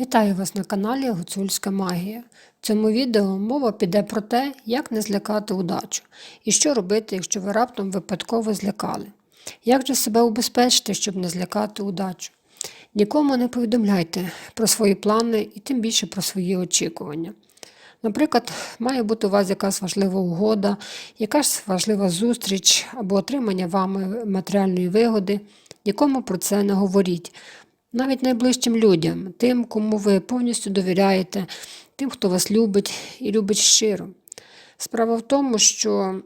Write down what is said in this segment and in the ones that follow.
Вітаю вас на каналі Гуцульська Магія. В цьому відео мова піде про те, як не злякати удачу і що робити, якщо ви раптом випадково злякали. Як же себе убезпечити, щоб не злякати удачу? Нікому не повідомляйте про свої плани і тим більше про свої очікування. Наприклад, має бути у вас якась важлива угода, якась важлива зустріч або отримання вами матеріальної вигоди. Нікому про це не говоріть. Навіть найближчим людям, тим, кому ви повністю довіряєте, тим, хто вас любить і любить щиро. Справа в тому, що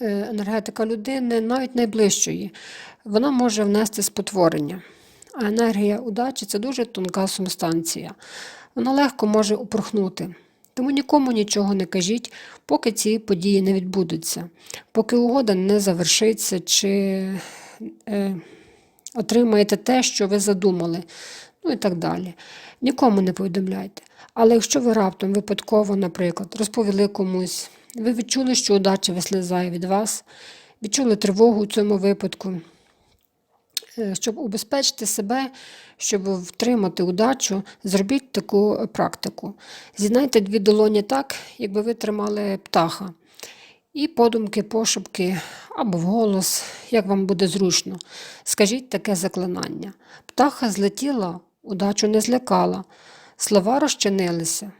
е, енергетика людини, навіть найближчої, вона може внести спотворення. А енергія удачі це дуже тонка субстанція. Вона легко може упорхнути. Тому нікому нічого не кажіть, поки ці події не відбудуться, поки угода не завершиться чи е, отримаєте те, що ви задумали, ну і так далі. Нікому не повідомляйте. Але якщо ви раптом випадково, наприклад, розповіли комусь, ви відчули, що удача вислизає від вас, відчули тривогу у цьому випадку, Е, щоб убезпечити себе, щоб втримати удачу, зробіть таку практику. З'єднайте дві долоні так, якби ви тримали птаха. І подумки, пошепки або вголос, як вам буде зручно. Скажіть таке заклинання. Птаха злетіла, удачу не злякала, слова розчинилися,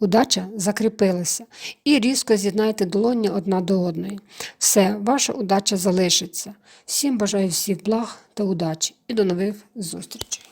удача закріпилася. І різко з'єднайте долоні одна до одної. Все, ваша удача залишиться. Всім бажаю всіх благ та удачі і до нових зустрічей.